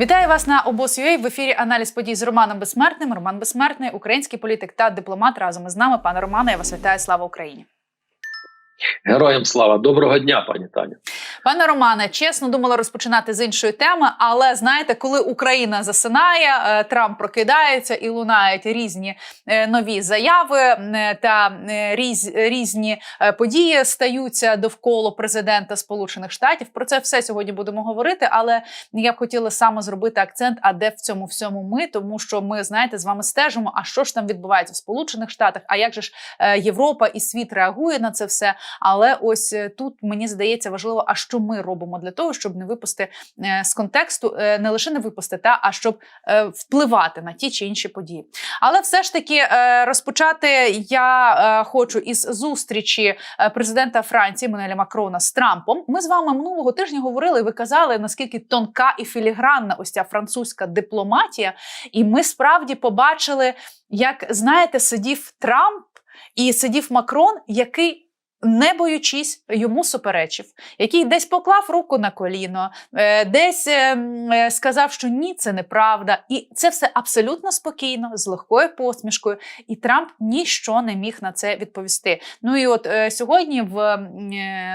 Вітаю вас на обос.ua. В ефірі аналіз подій з Романом Безсмертним. Роман Безсмертний, український політик та дипломат. Разом із нами. Пане Романе, я вас вітаю. Слава Україні. Героям слава доброго дня, пані Таню. Пане Романе, чесно думала розпочинати з іншої теми, але знаєте, коли Україна засинає, е, Трамп прокидається і лунають різні е, нові заяви е, та різ, різні події стаються довкола президента Сполучених Штатів. Про це все сьогодні будемо говорити. Але я б хотіла саме зробити акцент, а де в цьому всьому ми, тому що ми знаєте з вами стежимо. А що ж там відбувається в Сполучених Штатах? А як же ж Європа і світ реагує на це все? Але ось е, тут мені здається важливо, а що ми робимо для того, щоб не випусти е, з контексту, е, не лише не випусти, та а щоб впливати на ті чи інші події. Але все ж таки розпочати я хочу із зустрічі президента Франції Манеля Макрона з Трампом. Ми з вами минулого тижня говорили. Ви казали наскільки тонка і філігранна ось ця французька дипломатія, і ми справді побачили, як знаєте, сидів Трамп і сидів Макрон, який не боючись, йому суперечив, який десь поклав руку на коліно, е, десь е, е, сказав, що ні, це неправда, і це все абсолютно спокійно, з легкою посмішкою. І Трамп ніщо не міг на це відповісти. Ну і от сьогодні в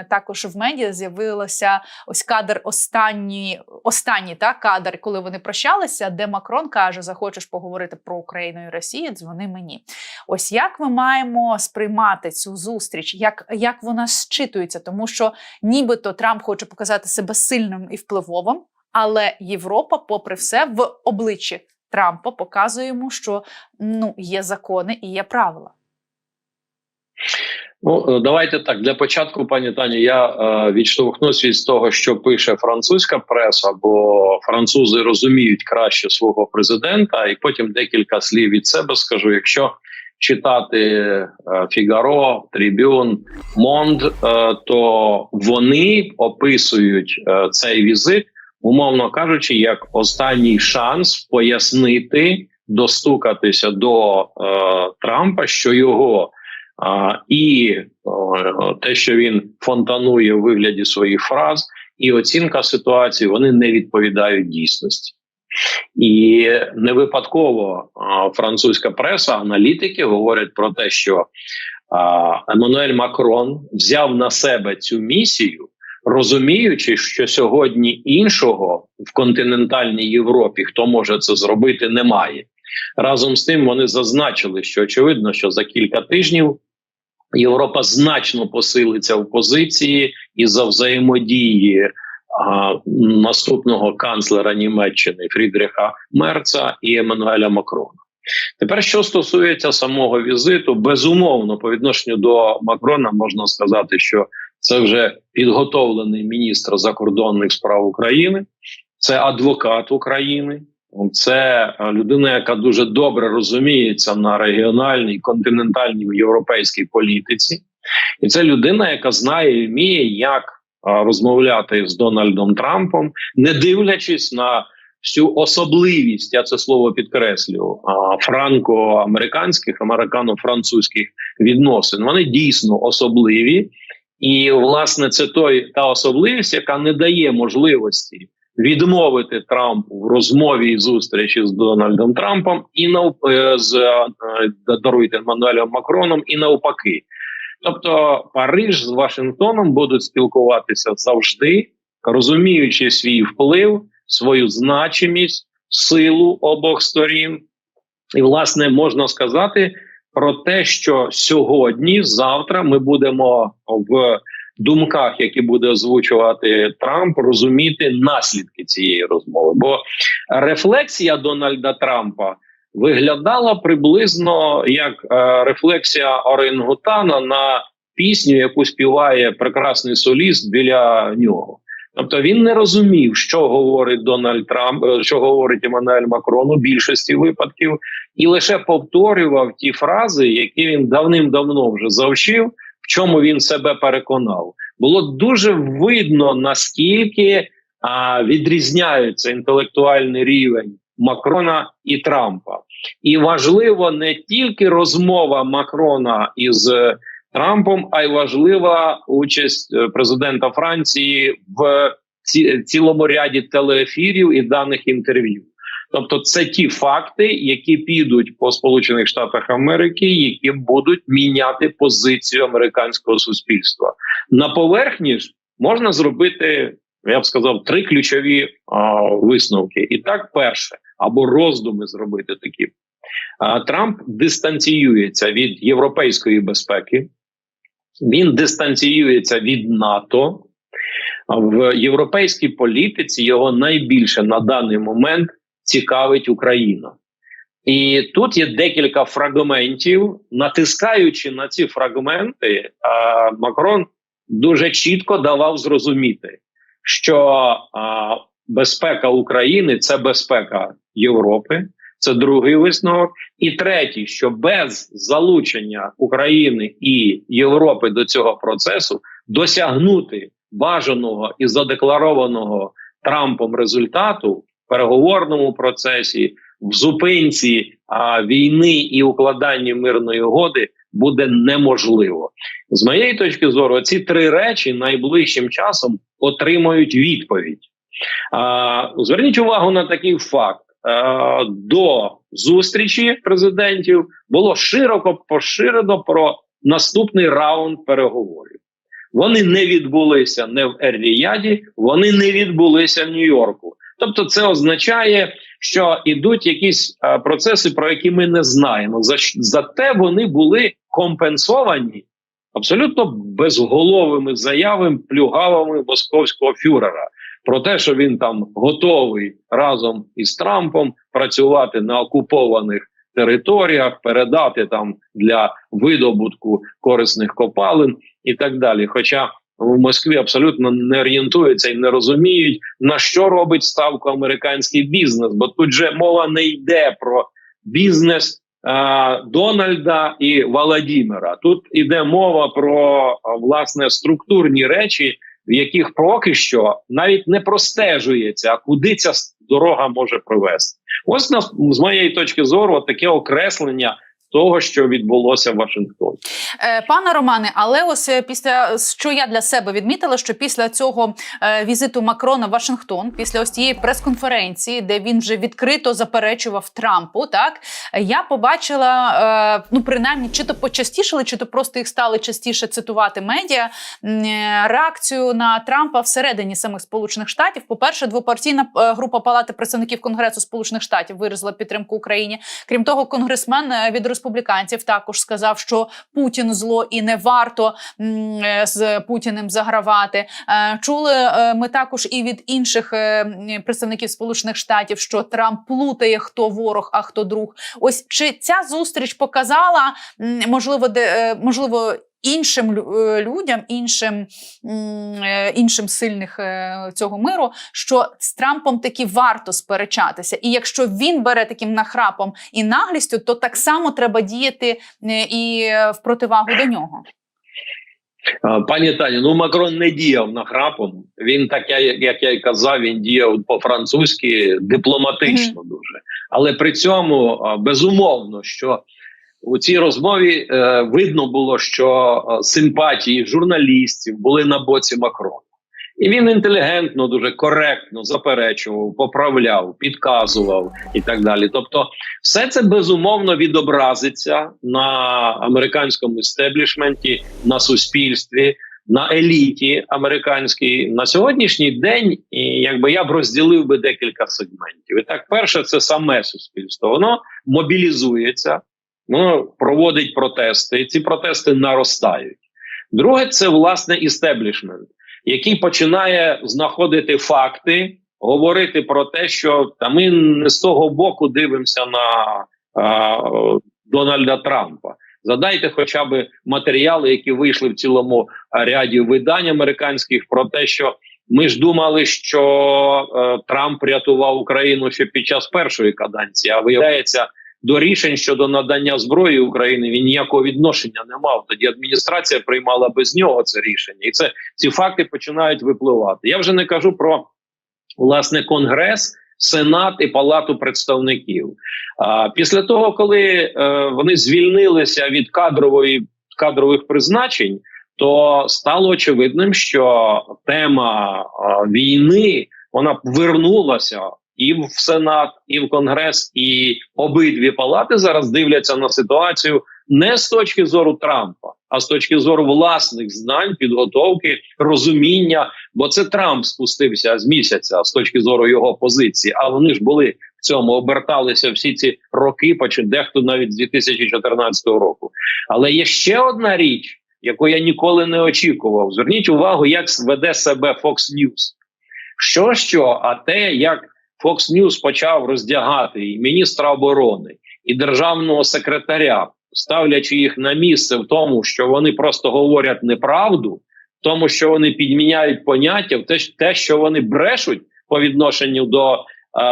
також в медіа з'явилося ось кадр останній, останній та кадр, коли вони прощалися, де Макрон каже: Захочеш поговорити про Україну і Росію, дзвони мені. Ось як ми маємо сприймати цю зустріч, як, як вона зчитується, тому що нібито Трамп хоче показати себе сильним і впливовим, але Європа, попри все, в обличчі Трампа показує йому, що ну є закони і є правила. Ну е, давайте так для початку, пані Тані. Я е, відштовхнусь від того, що пише французька преса, бо французи розуміють краще свого президента, і потім декілька слів від себе скажу. Якщо читати е, Фігаро, Трибюн, Монд, е, то вони описують е, цей візит, умовно кажучи, як останній шанс пояснити, достукатися до Трампа, що його. А, і о, те, що він фонтанує у вигляді своїх фраз, і оцінка ситуації вони не відповідають дійсності. І не випадково французька преса, аналітики говорять про те, що Еммануель Макрон взяв на себе цю місію, розуміючи, що сьогодні іншого в континентальній Європі, хто може це зробити, немає. Разом з тим вони зазначили, що очевидно, що за кілька тижнів Європа значно посилиться в позиції і за взаємодії наступного канцлера Німеччини Фрідріха Мерца і Еммануеля Макрона. Тепер, що стосується самого візиту, безумовно, по відношенню до Макрона можна сказати, що це вже підготовлений міністр закордонних справ України, це адвокат України. Це е, людина, яка дуже добре розуміється на регіональній, континентальній європейській політиці, і це людина, яка знає і вміє, як розмовляти з Дональдом Трампом, не дивлячись на всю особливість, я це слово підкреслюю, а, франко-американських, американо-французьких відносин. Вони дійсно особливі, і власне це той та особливість, яка не дає можливості відмовити Трампу в розмові і зустрічі з Дональдом Трампом і нав... е, з е, даруйте Мануелем Макроном, і навпаки. Тобто Париж з Вашингтоном будуть спілкуватися завжди, розуміючи свій вплив, свою значимість, силу обох сторін, і власне можна сказати про те, що сьогодні, завтра, ми будемо в думках, які буде озвучувати Трамп, розуміти наслідки цієї розмови. Бо рефлексія Дональда Трампа виглядала приблизно як е, рефлексія Оренгутана на пісню, яку співає прекрасний соліст біля нього. Тобто він не розумів, що говорить Дональд Трамп, е, що говорить Еммануель Макрон у більшості випадків, і лише повторював ті фрази, які він давним-давно вже завчив, в чому він себе переконав. Було дуже видно наскільки а, відрізняється інтелектуальний рівень Макрона і Трампа, і важливо не тільки розмова Макрона із е, Трампом, а й важлива участь е, президента Франції в цілому ряді телеефірів і даних інтерв'ю. Тобто, це ті факти, які підуть по Сполучених Штатах Америки, які будуть міняти позицію американського суспільства. На поверхні ж можна зробити, я б сказав, три ключові а, висновки. І так, перше, або роздуми зробити такі. А, Трамп дистанціюється від європейської безпеки, він дистанціюється від НАТО. В європейській політиці його найбільше на даний момент цікавить Україна. І тут є декілька фрагментів. Натискаючи на ці фрагменти, Макрон дуже чітко давав зрозуміти, що а, безпека України це безпека Європи. Це другий висновок. І третій, що без залучення України і Європи до цього процесу досягнути бажаного і задекларованого Трампом результату в переговорному процесі, в зупинці а, війни і укладанні мирної угоди буде неможливо. З моєї точки зору, ці три речі найближчим часом отримають відповідь. А, зверніть увагу на такий факт. А, до зустрічі президентів було широко поширено про наступний раунд переговорів. Вони не відбулися не в Ер-Ріяді, вони не відбулися в Нью-Йорку. Тобто, це означає, що ідуть якісь а, процеси, про які ми не знаємо. За, зате вони були компенсовані абсолютно безголовими заявами плюгавими московського фюрера про те, що він там готовий разом із Трампом працювати на окупованих територіях, передати там для видобутку корисних копалин і так далі. Хоча в Москві абсолютно не орієнтуються і не розуміють на що робить ставку американський бізнес, бо тут же мова не йде про бізнес Дональда і Володимира. Тут іде мова про власне структурні речі, в яких поки що навіть не простежується, куди ця дорога може привести. Ось на з моєї точки зору таке окреслення того, що відбулося в Вашингтоні. Е, Пане Романе, але ось е, після що я для себе відмітила, що після цього е, візиту Макрона в Вашингтон, після ось цієї прес-конференції, де він вже відкрито заперечував Трампу, так я побачила, ну принаймні, чи то почастішили, чи то просто їх стали частіше цитувати медіа. Реакцію на Трампа всередині самих Сполучених Штатів. По перше, двопартійна група Палати представників Конгресу Сполучених Штатів виразила підтримку Україні. Крім того, конгресмен від республіканців також сказав, що Путін зло і не варто е, з Путіним загравати. Е, Чули е, ми також і від інших представників Сполучених Штатів, що Трамп плутає хто ворог, а хто друг. Ось чи ця зустріч показала можливо, де можливо. Іншим е, людям, іншим е, іншим сильних е, цього миру, що з Трампом таки варто сперечатися, і якщо він бере таким нахрапом і наглістю, то так само треба діяти і в противагу до нього. Пані Тані, ну Макрон не діяв нахрапом. Він так, я- як я й казав, він діяв по-французьки дипломатично дуже. Але при цьому безумовно, що у цій розмові е, видно було, що е, симпатії журналістів були на боці Макрона. І він інтелігентно, дуже коректно заперечував, поправляв, підказував і так далі. Тобто, все це безумовно відобразиться на американському істеблішменті, на суспільстві, на еліті американській на сьогоднішній день. І якби я б розділив би декілька сегментів. І так, перше, це саме суспільство. Воно мобілізується, воно проводить протести, і ці протести наростають. Друге, це власне істеблішмент, який починає знаходити факти, говорити про те, що та ми не з того боку дивимося на а, Дональда Трампа. Задайте хоча б матеріали, які вийшли в цілому ряді видань американських, про те, що ми ж думали, що е, Трамп рятував Україну ще під час першої каденції, а виявляється, до рішень щодо надання зброї України він ніякого відношення не мав. Тоді адміністрація приймала без нього це рішення, і це ці факти починають випливати. Я вже не кажу про власне конгрес. Сенат і Палату представників. А після того, коли е, вони звільнилися від кадрової кадрових призначень, то стало очевидним, що тема а, війни вона вернулася і в Сенат, і в Конгрес, і обидві палати зараз дивляться на ситуацію не з точки зору Трампа, а з точки зору власних знань, підготовки, розуміння. Бо це Трамп спустився з місяця з точки зору його позиції. А вони ж були в цьому оберталися всі ці роки, почи дехто навіть з 2014 року. Але є ще одна річ, яку я ніколи не очікував. Зверніть увагу, як веде себе Fox News. Що що, а те, як Fox News почав роздягати і міністра оборони, і державного секретаря, ставлячи їх на місце в тому, що вони просто говорять неправду, в тому, що вони підміняють поняття, в те, що вони брешуть по відношенню до е,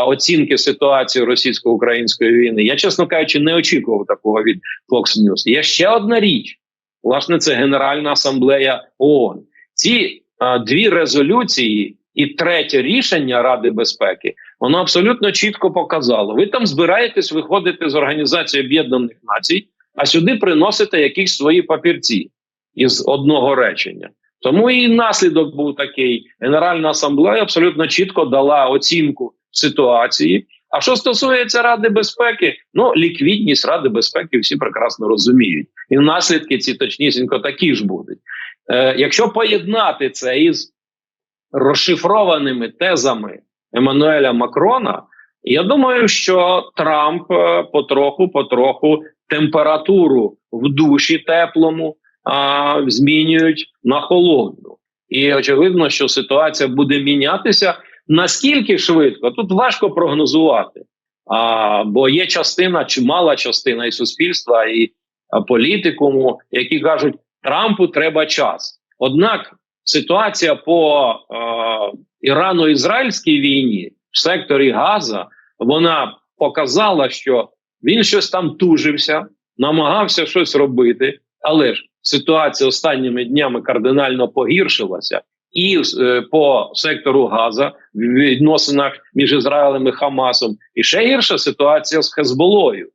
оцінки ситуації російсько-української війни. Я, чесно кажучи, не очікував такого від Fox News. Є ще одна річ. Власне, це Генеральна асамблея ООН. Ці е, дві резолюції і третє рішення Ради безпеки воно абсолютно чітко показало. Ви там збираєтесь виходити з Організації Об'єднаних Націй, а сюди приносите якісь свої папірці із одного речення. Тому і наслідок був такий: Генеральна асамблея абсолютно чітко дала оцінку ситуації. А що стосується Ради безпеки, ну ліквідність Ради безпеки всі прекрасно розуміють, і наслідки ці точнісінько такі ж будуть. Е, Якщо поєднати це із розшифрованими тезами Еммануеля Макрона, я думаю, що Трамп е, потроху, потроху температуру в душі теплому а, змінюють на холодну. І очевидно, що ситуація буде мінятися наскільки швидко, тут важко прогнозувати. А, бо є частина, чимала частина і суспільства, і політикуму, які кажуть, Трампу треба час. Однак ситуація по е, ірано-ізраїльській війні в секторі Газа вона показала, що він щось там тужився, намагався щось робити, але ж ситуація останніми днями кардинально погіршилася. І е, по сектору Газа в відносинах між Ізраїлем і Хамасом, і ще гірша ситуація з Хезболою.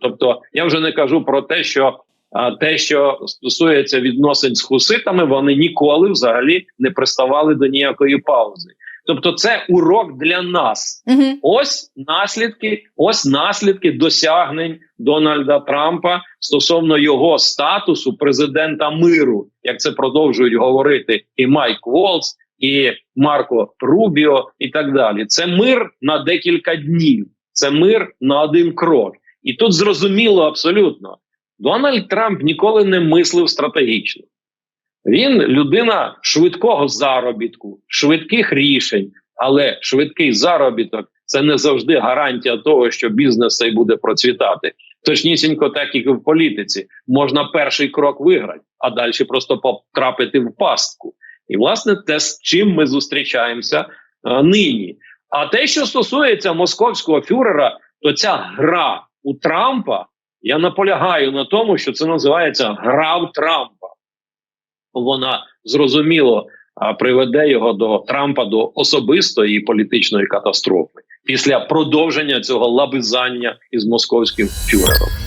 Тобто, я вже не кажу про те, що а, те, що стосується відносин з хуситами, вони ніколи взагалі не приставали до ніякої паузи. Тобто, це урок для нас. Угу. Ось наслідки, ось наслідки досягнень Дональда Трампа стосовно його статусу президента миру, як це продовжують говорити і Майк Волц, і Марко Рубіо, і так далі. Це мир на декілька днів, це мир на один крок. І тут зрозуміло абсолютно, Дональд Трамп ніколи не мислив стратегічно. Він людина швидкого заробітку, швидких рішень, але швидкий заробіток це не завжди гарантія того, що бізнес цей буде процвітати. Точнісінько, так як і в політиці, можна перший крок виграти, а далі просто потрапити в пастку. І власне те, з чим ми зустрічаємося а, нині. А те, що стосується московського фюрера, то ця гра у Трампа, я наполягаю на тому, що це називається гра в Трампа вона зрозуміло приведе його до Трампа до особистої політичної катастрофи після продовження цього лабизання із московським фюрером.